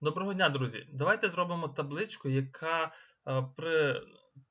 Доброго дня, друзі! Давайте зробимо табличку, яка е, при,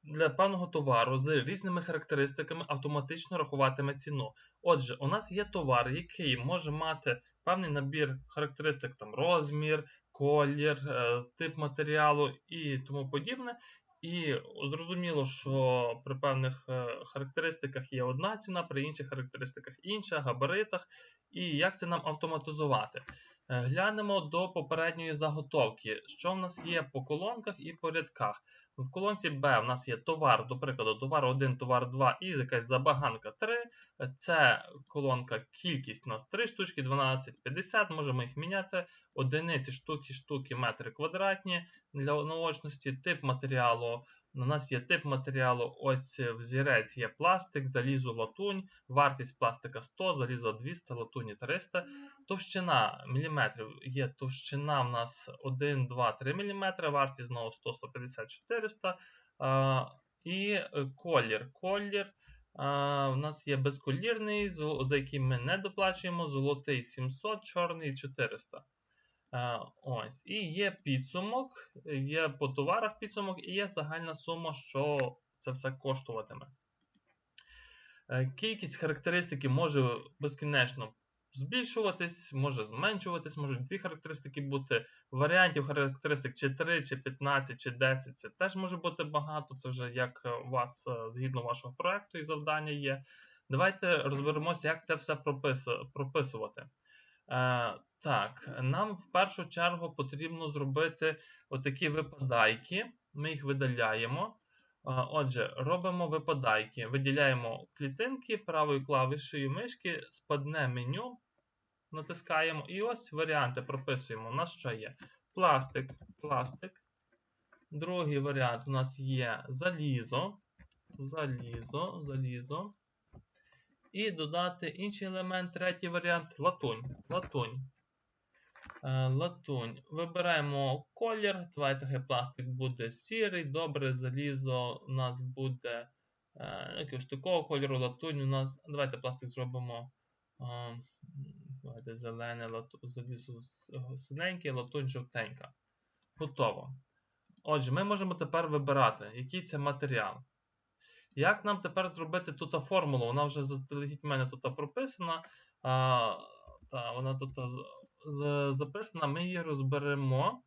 для певного товару з різними характеристиками автоматично рахуватиме ціну. Отже, у нас є товар, який може мати певний набір характеристик, там розмір, колір, е, тип матеріалу і тому подібне. І зрозуміло, що при певних е, характеристиках є одна ціна, при інших характеристиках інша, габаритах. І як це нам автоматизувати? Е, глянемо до попередньої заготовки, що в нас є по колонках і по рядках. В колонці Б в нас є товар, до прикладу, товар 1, товар 2 і якась забаганка 3. Це колонка кількість у нас 3 штучки, 12, 50. Можемо їх міняти. Одиниці штуки, штуки, метри квадратні для наочності. Тип матеріалу у нас є тип матеріалу, ось взірець є пластик, залізо латунь, вартість пластика 100, залізо 200, латуні 300. Товщина міліметрів є товщина в нас 1, 2, 3 мм, вартість знову 100, 150, 400. А, І е, колір. Колір а, У нас є безколірний, за який ми не доплачуємо, золотий 700, чорний 400. Е, ось. І є підсумок, є по товарах підсумок, і є загальна сума, що це все коштуватиме. Е, кількість характеристики може безкінечно збільшуватись, може зменшуватись, можуть дві характеристики бути. Варіантів характеристик чи 3, чи 15, чи 10. Це теж може бути багато. Це вже як у вас е, згідно вашого проекту і завдання є. Давайте розберемося, як це все прописувати. Так, нам в першу чергу потрібно зробити отакі випадайки. Ми їх видаляємо. Отже, робимо випадайки. Виділяємо клітинки правою клавішею мишки, спадне меню, натискаємо. І ось варіанти прописуємо. У нас що є? Пластик, пластик. Другий варіант у нас є залізо. Залізо, залізо. І додати інший елемент, третій варіант латунь. Латунь. Е, латунь. Вибираємо колір. Давайте хай пластик буде сірий, добре, залізо у нас буде е, якогось такого кольору, латунь у нас. Давайте пластик зробимо. Е, давайте зелене, лату, залізо синеньке, латунь жовтенька. Готово. Отже, ми можемо тепер вибирати, який це матеріал. Як нам тепер зробити тут формулу? Вона вже заздалегідь в мене тут прописана. А, та, Вона тут записана, ми її розберемо.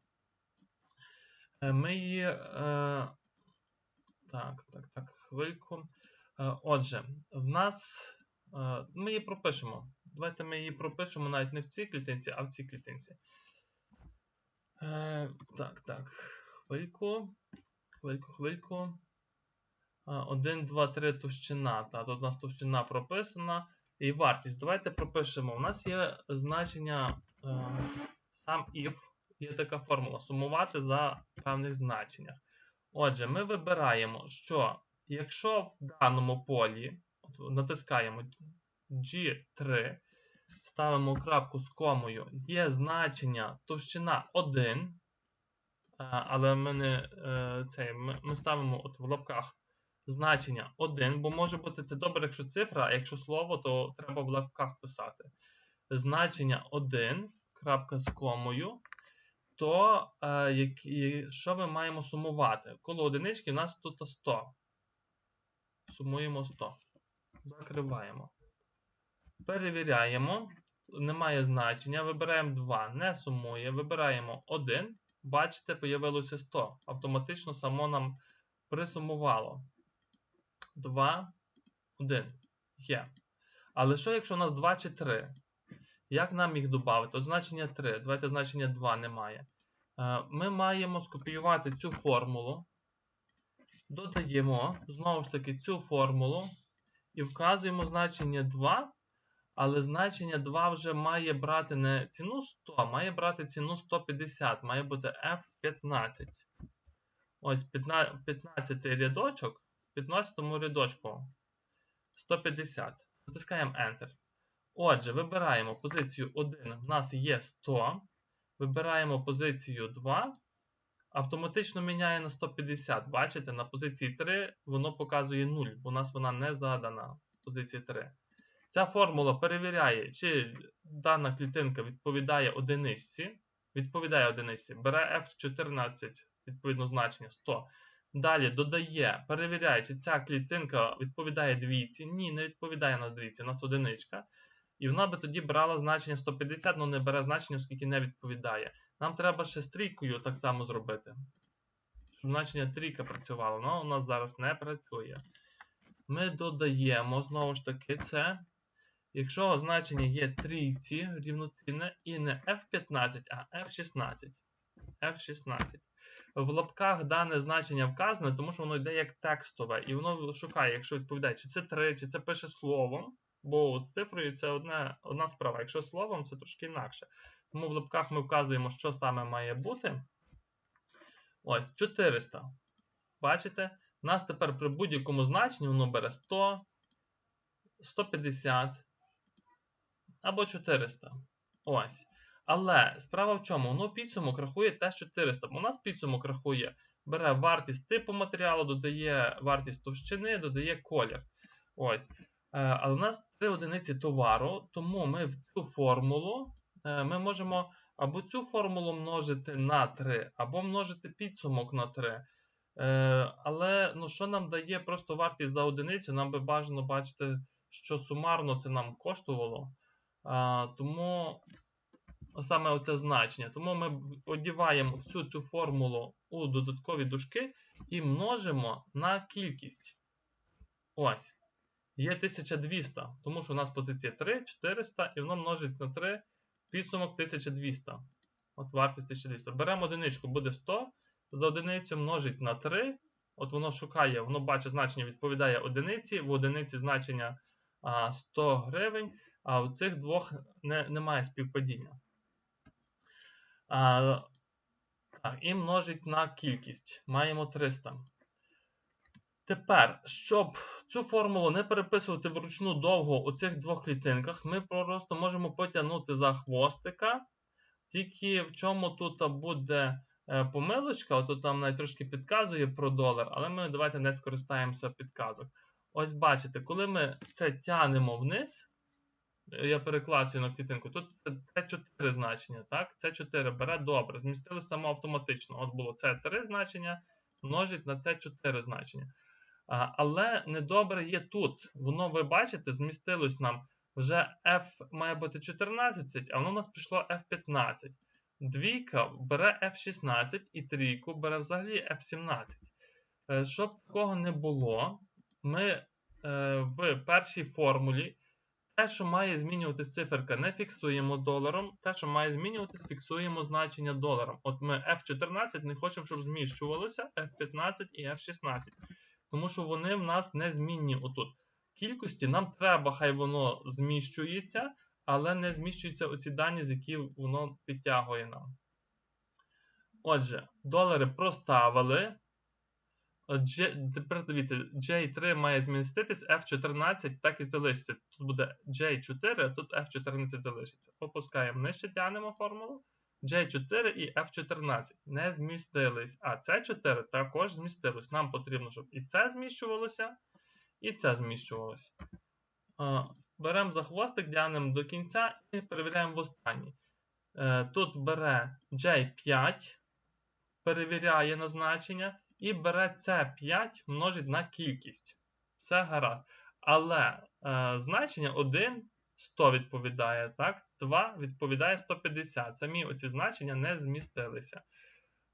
Е, ми її. Е, так, так, так, хвильку. Е, отже, в нас. Ми її пропишемо. Давайте ми її пропишемо навіть не в цій клітинці, а в цій клітинці. Так, так. Хвильку. Хвильку, хвильку. 1, 2, 3 товщина. Та, тут у нас товщина прописана. І вартість. Давайте пропишемо. У нас є значення сам if, є така формула. Сумувати за певних значеннях. Отже, ми вибираємо, що якщо в даному полі от, натискаємо G3, ставимо крапку з комою, є значення товщина 1. Е, але ми не, е, це, ми, ми ставимо от в лапках значення 1, бо може бути це добре, якщо цифра, а якщо слово, то треба в лапках писати. Значення 1, крапка з комою, то е, як, що ми маємо сумувати? Коло одинички у нас тут 100. Сумуємо 100. Закриваємо. Перевіряємо. Немає значення. Вибираємо 2, не сумує. Вибираємо 1. Бачите, появилося 100. Автоматично само нам присумувало. 2, 1. Є. Але що, якщо у нас 2 чи 3? Як нам їх додати? От значення 3. Давайте значення 2 немає. Е, ми маємо скопіювати цю формулу. Додаємо, знову ж таки, цю формулу. І вказуємо значення 2. Але значення 2 вже має брати не ціну 100, а має брати ціну 150. Має бути F15. Ось 15 рядочок. 15 рядочку 150. Натискаємо Enter. Отже, вибираємо позицію 1, в нас є 100. Вибираємо позицію 2. Автоматично міняє на 150. Бачите, на позиції 3 воно показує 0, бо у нас вона не задана в позиції 3. Ця формула перевіряє, чи дана клітинка відповідає одиничці. відповідає одиниці. Бере F14, відповідно значення 100. Далі додає, перевіряє, чи ця клітинка відповідає двійці. Ні, не відповідає у нас двійці, у нас одиничка. І вона би тоді брала значення 150, але не бере значення, оскільки не відповідає. Нам треба ще з трійкою так само зробити. Щоб значення трійка працювало, але у нас зараз не працює. Ми додаємо знову ж таки це. Якщо значення є трійці рівноцінне і не F15, а F16. F16. В лапках дане значення вказане, тому що воно йде як текстове, і воно шукає, якщо відповідає, чи це 3, чи це пише словом, бо з цифрою це одна, одна справа. Якщо словом, це трошки інакше. Тому в лапках ми вказуємо, що саме має бути. Ось, 400. Бачите? У нас тепер при будь-якому значенні воно бере 100, 150 або 400. Ось. Але справа в чому? Воно підсумок рахує теж 400. У нас підсумок рахує, бере вартість типу матеріалу, додає вартість товщини, додає колір. Ось. Е, Але у нас три одиниці товару, тому ми в цю формулу е, ми можемо або цю формулу множити на 3, або множити підсумок на 3. Е, Але ну, що нам дає просто вартість за одиницю? Нам би бажано бачити, що сумарно це нам коштувало. Тому саме оце значення. Тому ми одіваємо всю цю формулу у додаткові дужки і множимо на кількість. Ось. Є 1200, тому що у нас позиція 3, 400, і воно множить на 3 підсумок 1200. От вартість 1200. Беремо одиничку, буде 100. За одиницю множить на 3. От воно шукає, воно бачить значення, відповідає одиниці. В одиниці значення 100 гривень, а у цих двох не, немає співпадіння. А, І множить на кількість. Маємо 300. Тепер, щоб цю формулу не переписувати вручну довго у цих двох клітинках, ми просто можемо потягнути за хвостика. Тільки в чому тут буде е, помилочка, от там навіть трошки підказує про долар, але ми давайте не скористаємося підказок. Ось бачите, коли ми це тянемо вниз, я переклацую на клітинку, тут це 4 значення. так? Це 4 бере добре. Змістили само автоматично. От було це 3 значення, множить на це 4 значення. Але недобре є тут. Воно, ви бачите, змістилось нам вже F має бути 14, а воно у нас пішло F15. Двійка бере F16 і трійку бере взагалі F17. Е, щоб такого не було, ми е, в першій формулі те, що має змінюватись циферка, не фіксуємо доларом. Те, що має змінюватись, фіксуємо значення доларом. От ми F14 не хочемо, щоб зміщувалося F15 і F16. Тому що вони в нас не змінні отут. Кількості нам треба, хай воно зміщується, але не зміщуються оці дані, з які воно підтягує нам. Отже, долари проставили. Тепер дивіться, J3 має зміститись, F14 так і залишиться. Тут буде J4, а тут F14 залишиться. Опускаємо нижче, тягнемо формулу. J4 і F14 не змістились. А C4 також змістилось. Нам потрібно, щоб і це зміщувалося, і це зміщувалося. Беремо за хвостик, тягнемо до кінця і перевіряємо в останній. Е, тут бере J5, перевіряє на значення і бере c 5 множить на кількість. Все гаразд. Але е, значення 1 100 відповідає, так? 2 відповідає 150. Самі оці значення не змістилися.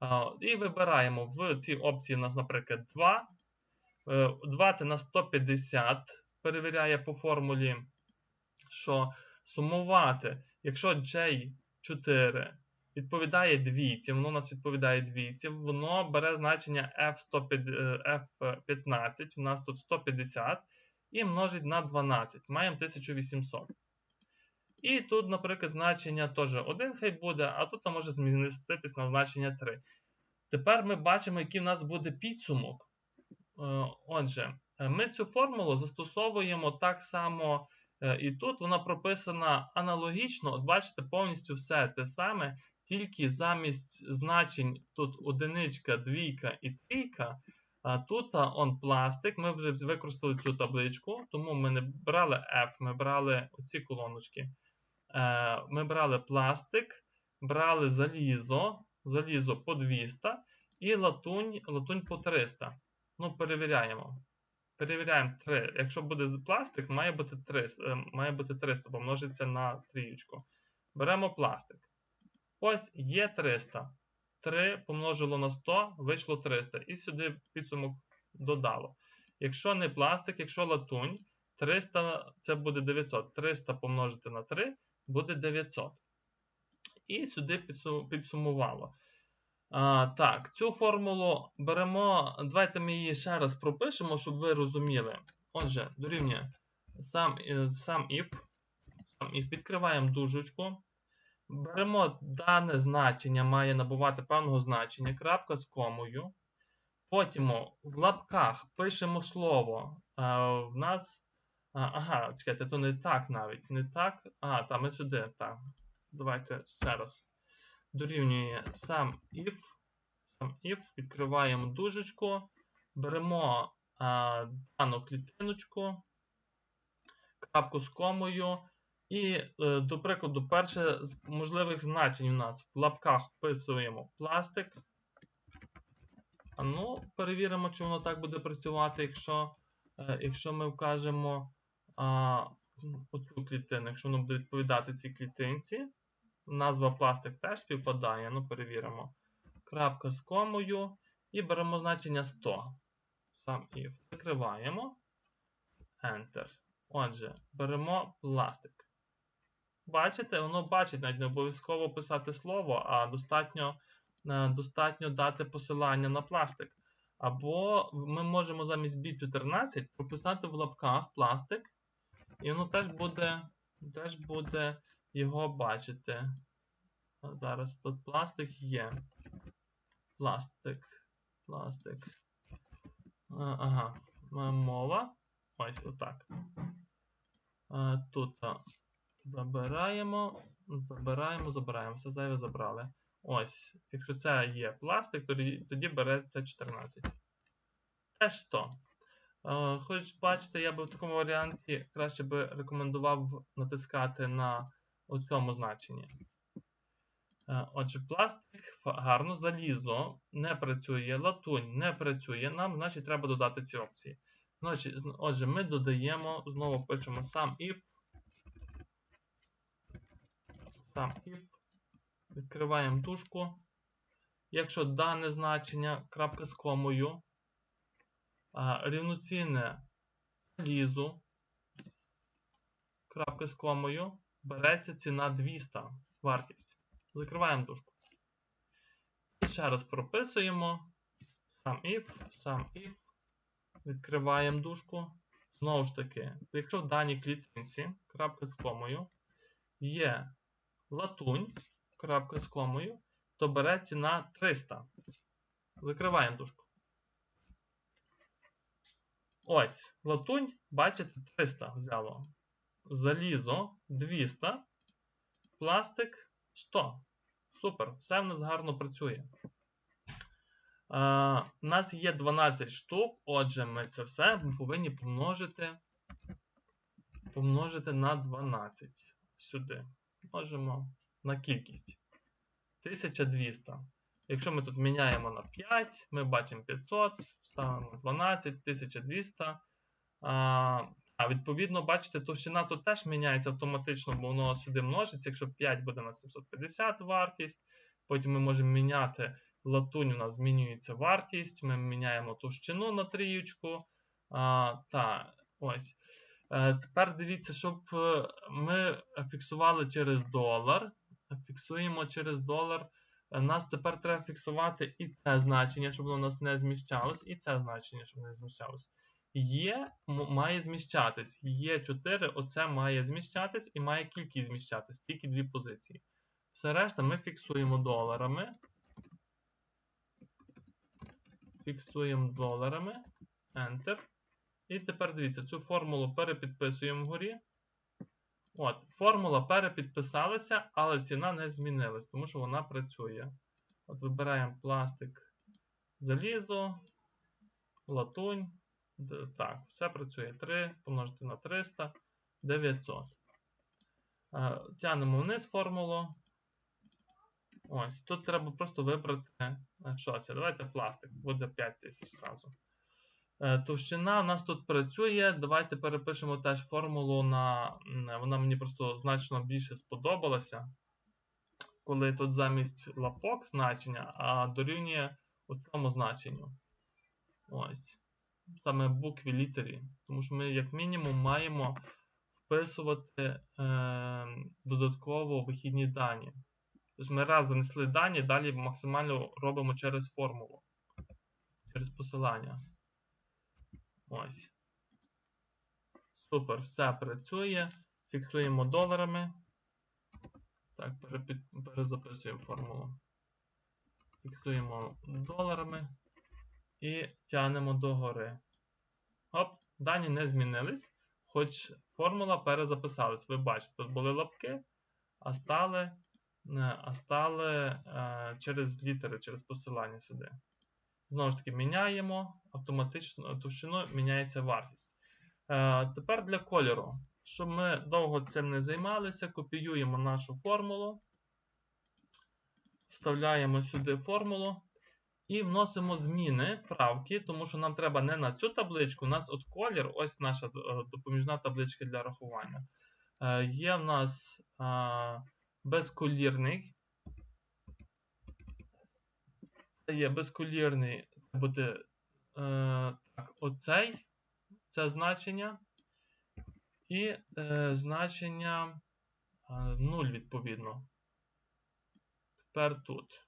Е, і вибираємо в цій опції у нас, наприклад, 2. Е, 2 це на 150. Перевіряє по формулі, що сумувати, якщо J4 відповідає двійці, воно у нас відповідає двійці, воно бере значення F15, у нас тут 150 і множить на 12. Маємо 1800. І тут, наприклад, значення теж 1 хай буде, а тут може зміститись на значення 3. Тепер ми бачимо, який в нас буде підсумок. Е, отже, ми цю формулу застосовуємо так само. Е, і тут вона прописана аналогічно, от бачите, повністю все те саме, тільки замість значень тут одиничка, двійка і трійка. Тут он пластик. Ми вже використали цю табличку, тому ми не брали F, ми брали оці колоночки. Е, ми брали пластик, брали залізо, залізо по 200 і латунь, латунь по 300. Ну, перевіряємо. Перевіряємо 3. Якщо буде пластик, має бути 300, е, має бути 300 помножиться на трієчку. Беремо пластик. Ось є 300. 3 помножило на 100, вийшло 300. І сюди підсумок додало. Якщо не пластик, якщо латунь, 300 це буде 900. 300 помножити на 3 буде 900. І сюди підсумувало. А, так, цю формулу беремо. Давайте ми її ще раз пропишемо, щоб ви розуміли. Отже, дорівнює сам, е, сам if. Сам if. Відкриваємо дужечку. Беремо дане значення, має набувати певного значення, крапка з комою. Потім в лапках пишемо слово. А, в нас. А, ага, чекайте, то не так навіть. Не так. А, там ми сюди. Так. Давайте ще раз. Дорівнює сам if. Сам if. Відкриваємо дужечку. Беремо а, дану клітиночку, крапку з комою. І, е, до прикладу, перше з можливих значень у нас в лапках вписуємо пластик. А ну, перевіримо, чи воно так буде працювати, якщо, е, якщо ми вкажемо а, оцю клітину, якщо воно буде відповідати цій клітинці. Назва пластик теж співпадає. Ну, перевіримо. Крапка з комою. І беремо значення 100. Сам if. Закриваємо. Enter. Отже, беремо пластик. Бачите, воно бачить, навіть не обов'язково писати слово, а достатньо, е, достатньо дати посилання на пластик. Або ми можемо замість B14 прописати в лапках пластик, і воно теж буде, теж буде його бачити. Зараз тут пластик є. Пластик. Пластик. Ага. Е, Мова. Ось отак. Е, Тут забираємо, забираємо, забираємо. Все зайве забрали. Ось. Якщо це є пластик, тоді, тоді береться 14. Теж 100. Е, Хоч бачите, я би в такому варіанті краще би рекомендував натискати на цьому значенні. Е, Отже, пластик гарно, залізо не працює, латунь не працює. Нам, значить, треба додати ці опції. Отже, ми додаємо, знову пишемо сам if. Сам if. Відкриваємо тушку. Якщо дане значення крапка з комою рівноцінне залізу, крапка з комою, береться ціна 200 вартість. Закриваємо дужку. І ще раз прописуємо сам if, сам if. Відкриваємо дужку. Знову ж таки, якщо в даній клітинці, крапка з комою, є латунь, крапка з комою, то бере ціна 300. Закриваємо дужку. Ось, латунь, бачите, 300 взяло. Залізо 200, пластик 100. Супер, все в нас гарно працює. А, у нас є 12 штук, отже, ми це все повинні помножити, помножити на 12 сюди. Множимо на кількість. 1200. Якщо ми тут міняємо на 5, ми бачимо 500, ставимо 12, 1200. А, відповідно, бачите, товщина тут теж міняється автоматично, бо воно сюди множиться. Якщо 5 буде на 750 вартість, потім ми можемо міняти латунь, у нас змінюється вартість, ми міняємо товщину на трієчку. А, та, ось. Е, тепер дивіться, щоб е, ми фіксували через долар. Фіксуємо через долар. Е, Нас тепер треба фіксувати і це значення, щоб воно у нас не зміщалось, і це значення, щоб не зміщалось. Є, має зміщатись. Є 4, оце має зміщатись і має кількість зміщатись. Тільки дві позиції. Все решта ми фіксуємо доларами. Фіксуємо доларами. Enter. І тепер дивіться, цю формулу перепідписуємо вгорі. От, формула перепідписалася, але ціна не змінилась, тому що вона працює. От вибираємо пластик, залізо, латунь. Так, все працює. 3 помножити на 300, 900. Е, Тянемо вниз формулу. Ось, тут треба просто вибрати. е, Що це? Давайте пластик, буде 5 тисяч зразу. Е, Товщина у нас тут працює. Давайте перепишемо теж формулу на. Вона мені просто значно більше сподобалася. Коли тут замість лапок значення, а дорівнює у цьому значенню. Ось. Саме букві літері. Тому що ми, як мінімум, маємо вписувати е, додатково вихідні дані. Тобто ми раз занесли дані, далі максимально робимо через формулу, через посилання. Ось. Супер, все працює. Фіксуємо доларами. Так, перезаписуємо формулу. Фіксуємо доларами і тягнемо догори. Оп, дані не змінились, хоч формула перезаписалась. Ви бачите, тут були лапки, а стали, е, а стали е, через літери, через посилання сюди. Знову ж таки, міняємо автоматично товщину міняється вартість. Е, тепер для кольору. Щоб ми довго цим не займалися, копіюємо нашу формулу, вставляємо сюди формулу і вносимо зміни, правки, тому що нам треба не на цю табличку, у нас от колір, ось наша е, допоміжна табличка для рахування. Е, Є в нас е, безколірний. Це є безколірний, це буде е, так, оцей, це значення. І е, значення е, 0, відповідно. Тепер тут.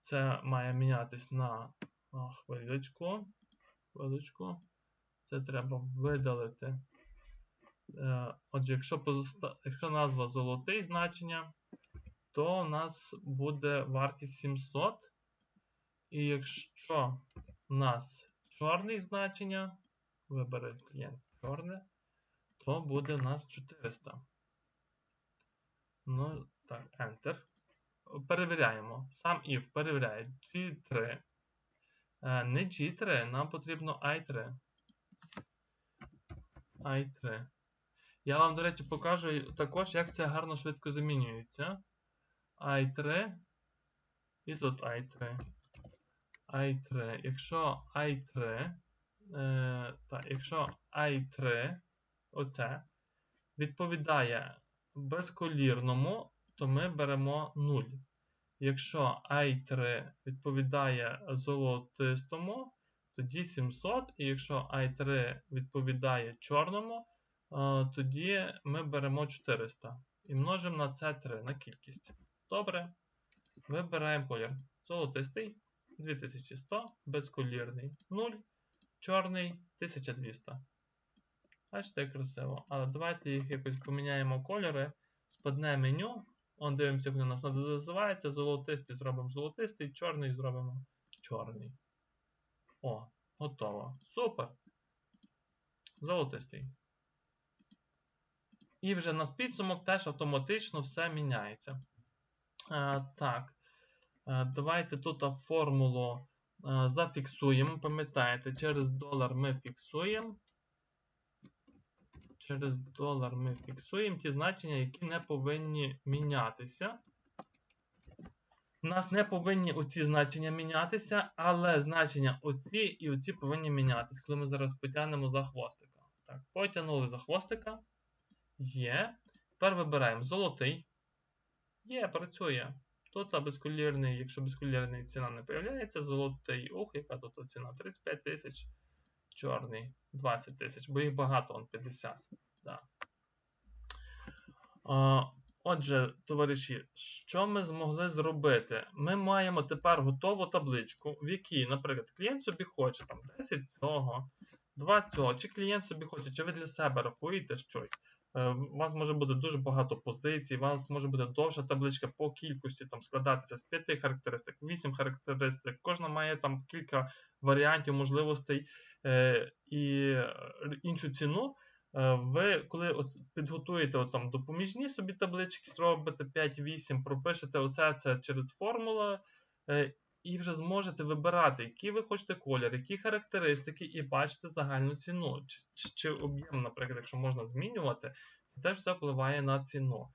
Це має мінятись на а, хвиличку. Хвиличку. Це треба видалити. Е, отже, якщо, якщо назва золотий значення, то у нас буде вартість 700. І якщо у нас чорний значення, вибере клієнт чорне, то буде у нас 400. Ну, так, Enter. Перевіряємо. Сам if перевіряє G3. Е, Не G3, нам потрібно I3. I3. Я вам, до речі, покажу також, як це гарно швидко замінюється. I3. І тут I3. I3. Якщо I3. Е, так, якщо I3, оце, відповідає безколірному, то ми беремо 0. Якщо I3 відповідає золотистому, тоді 700. І якщо I3 відповідає чорному, е, тоді ми беремо 400. І множимо на C3 на кількість. Добре. Вибираємо колір. Золотистий 2100, безколірний 0, чорний 1200. Бачите, красиво. Але давайте їх якось поміняємо кольори. Спадне меню. Он дивимося, як у нас називається. Золотистий зробимо золотистий, чорний зробимо чорний. О, готово. Супер. Золотистий. І вже на підсумок теж автоматично все міняється. А, так. Давайте тут формулу зафіксуємо. Пам'ятаєте, через долар ми фіксуємо. Через долар ми фіксуємо ті значення, які не повинні мінятися. У нас не повинні оці значення мінятися, але значення оці і оці повинні мінятися. Коли ми зараз потягнемо за хвостика. Так, потягнули за хвостика. Є. Тепер вибираємо золотий. Є, працює. Тут безколірний, якщо безколірний ціна не з'являється, золотий ух, яка тут ціна? 35 тисяч. Чорний 20 тисяч, бо їх багато, он 50. Да. Отже, товариші, що ми змогли зробити? Ми маємо тепер готову табличку, в якій, наприклад, клієнт собі хоче там 10 цього, 2 цього, чи клієнт собі хоче, чи ви для себе рахуєте щось. Е, У вас може бути дуже багато позицій, у вас може бути довша табличка по кількості там складатися з 5 характеристик, 8 характеристик. Кожна має там кілька варіантів, можливостей е, і е, іншу ціну. Ви, коли от підготуєте от там допоміжні собі таблички, зробите 5-8, пропишете оце це через формулу, і вже зможете вибирати, який ви хочете колір, які характеристики, і бачите загальну ціну. Чи, чи, чи об'єм, наприклад, якщо можна змінювати, це теж все впливає на ціну.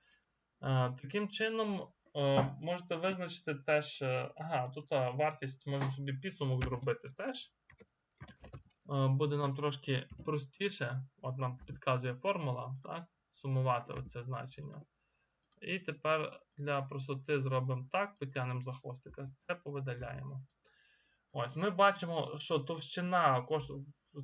Е, Таким чином, Е, можете визначити теж. е, Ага, тут а, вартість можемо собі підсумок зробити теж. Е, буде нам трошки простіше. От нам підказує формула, так? Сумувати оце значення. І тепер для простоти зробимо так, потягнемо за хвостика, це повидаляємо. Ось, ми бачимо, що товщина кошт...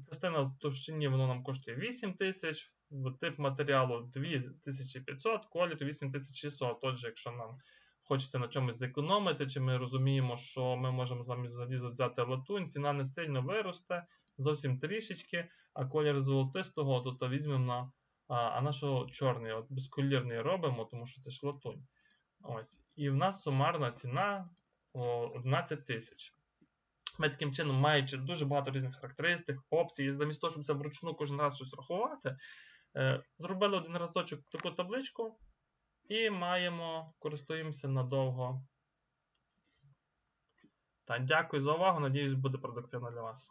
частина в товщині воно нам коштує 8 тисяч, тип матеріалу 2500, колір 8600. Отже, якщо нам хочеться на чомусь зекономити, чи ми розуміємо, що ми можемо замість заліза взяти латунь, ціна не сильно виросте, зовсім трішечки, а колір золотистого то, то візьмемо на. А, а нашого чорний, от безколірний робимо, тому що це ж латунь. Ось. І в нас сумарна ціна 11 тисяч. Ми таким чином, маючи дуже багато різних характеристик, опцій, замість того, щоб це вручну кожен раз щось рахувати, е, зробили один разочок таку табличку і маємо, користуємося надовго. Так, дякую за увагу. Надіюсь, буде продуктивно для вас.